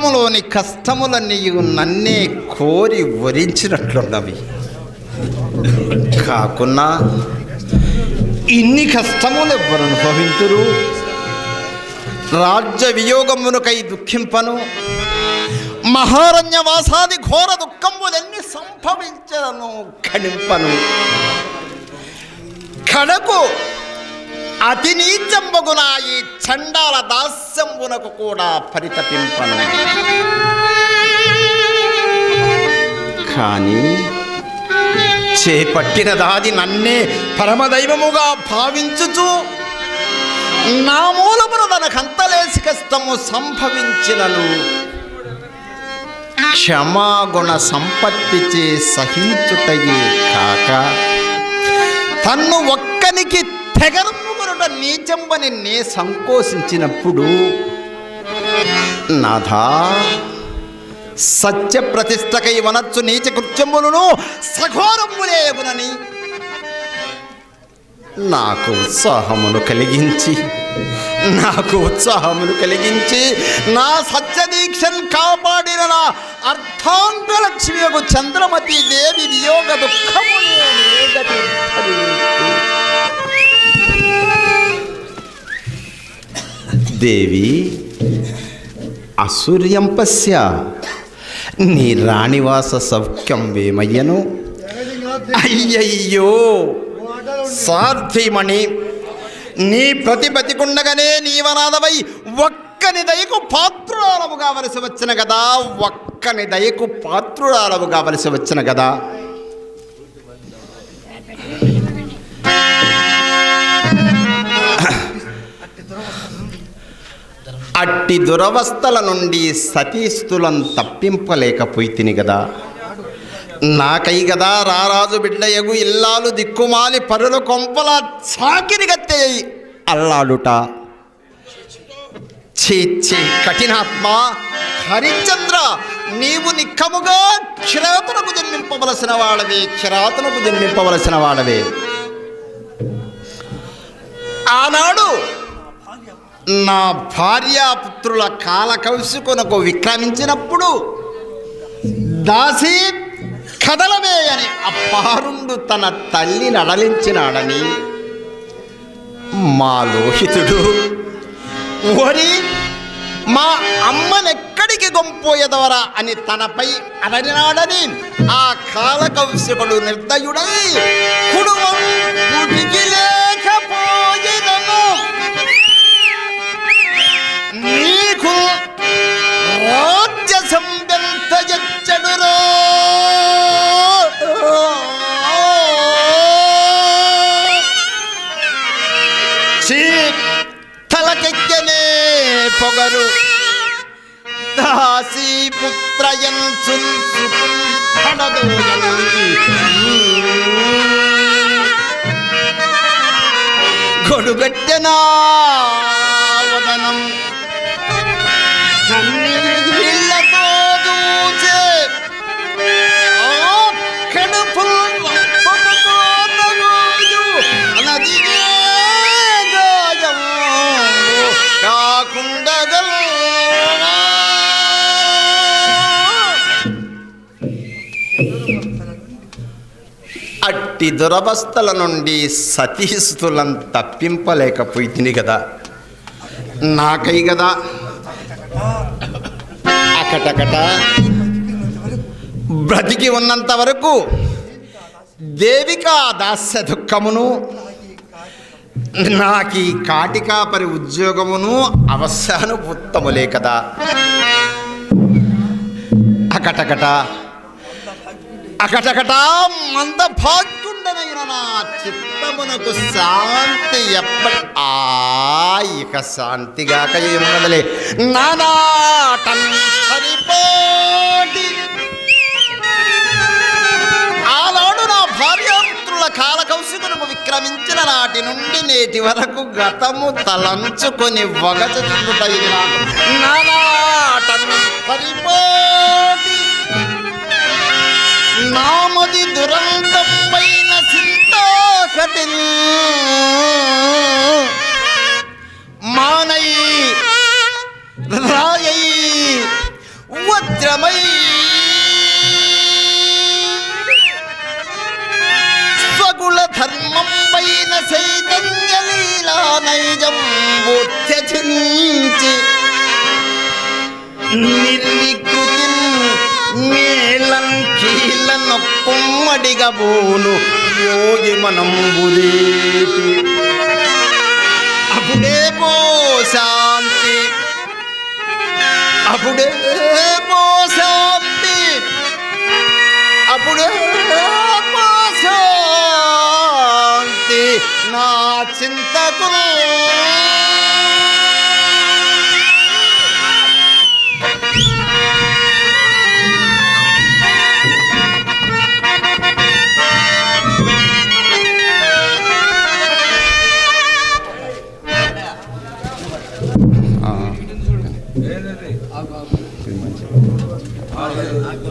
లోకములోని కష్టములన్నీ నన్నే కోరి వరించినట్లున్నవి. కాకున్నా ఇన్ని కష్టములు ఎవ్వరు అనుభవింతురు? రాజ్య వియోగమునకై దుఃఖింపను. మహారణ్యవాసాది ఘోర దుఃఖములన్నీ సంభవించను కణింపను కడకు అతి నీచంబగున ఈ చండాల దాస్యంబునకు కూడా పరితపింపను. కానీ చేపట్టిన దాది నన్నే పరమదైవముగా భావించుచు నా మూలమున తనకంతలేసి కష్టము సంభవించినను. క్షమాగుణ సంపత్తిచే సహించుటయే కాక తన్ను ఒక్కనికి తెగరముగునుట నీచంబని నే సంకోచించినప్పుడు నాథా సత్య ప్రతిష్టకై వనర్చు నీచ కృత్యములను సఘోరములేగునని నాకు ఉత్సాహమును కలిగించి నాకు ఉత్సాహమును కలిగించి నా సత్యదీక్షను కాపాడిన నా అర్థాంగలక్ష్మియకు చంద్రమతి దేవి వియోగ దుఃఖమునే దేవి అసూర్యం పశ్య. నీ రాణివాస సౌఖ్యం వేమయ్యను. అయ్యయ్యో! సార్థిమణి నీ ప్రతిపతికుండగానే నీవనాథమై ఒక్కని దయకు పాత్రురాలవు కావలసి వచ్చిన కదా ఒక్కని దయకు పాత్రురాలవు కావలసి వచ్చిన కదా అట్టి దురవస్థల నుండి సతీస్తులను తప్పింపలేకపోయితిని కదా నాకై కదా రారాజు బిడ్డయగు ఇల్లాలు దిక్కుమాలి పరుల కొంపల చాకిరి అల్లాడుట. ఛీ ఛీ కఠినాత్మ హరిశ్చంద్ర నీవు నిక్కముగా క్షరాతనకు జన్మింపవలసిన వాడవే క్షరాతనకు జన్మింపవలసిన వాడవే. ఆనాడు నా భార్యాపుత్రుల కాలకౌశికునకు విక్రమించినప్పుడు దాసి కదలమే అని అప్పారుండు తన తల్లిని అడలించినాడని మా లోహితుడు ఓరి మా అమ్మనెక్కడికి గొంపోయేదవరా? అని తనపై అడలినాడని ఆ కాలకౌశకుడు నిర్దయుడై కుటుంబం లేకపో చీ తలకెక్కనే పొగరు దాసి పుత్రయన్ గొడుగట్టెనా అట్టి దురవస్థల నుండి సతీస్తులను తప్పింపలేకపోయింది కదా నాకై కదా అకటకట. బ్రతికి ఉన్నంత వరకు దేవికా దాస్య దుఃఖమును నాకీ కాటికాపరి ఉద్యోగమును అవసానుభూతములే కదా. అకటకట. అకటకట మంద భాగ్యుండనైన నా చిత్తమునకు శాంతి ఎప్పటి ఆ ఇక శాంతిగాక ఏమున్నదలే నానాటం సరిపోటి ఆనాడు నా భార్యాపుత్రుల కాలకౌశికునకు విక్రమించిన నాటి నుండి నేటి వరకు గతము తలంచుకొని వగచుచుట ఇది నాకు. నానాటం సరిపోటి నామది దురంతంపై చింతాకటిల్ మానై రాయై వజ్రమై. స్వగుణ పైన చైతన్య లీలా నైజం ఉత్యజించి నిర్వికృతి మేళం కీలన పొమ్మడిగబోను యోగి మనం బుదేటి అప్పుడే పో శాంతి. అప్పుడే పో శాంతి. అప్పుడే పో శాంతి. నా చింతకు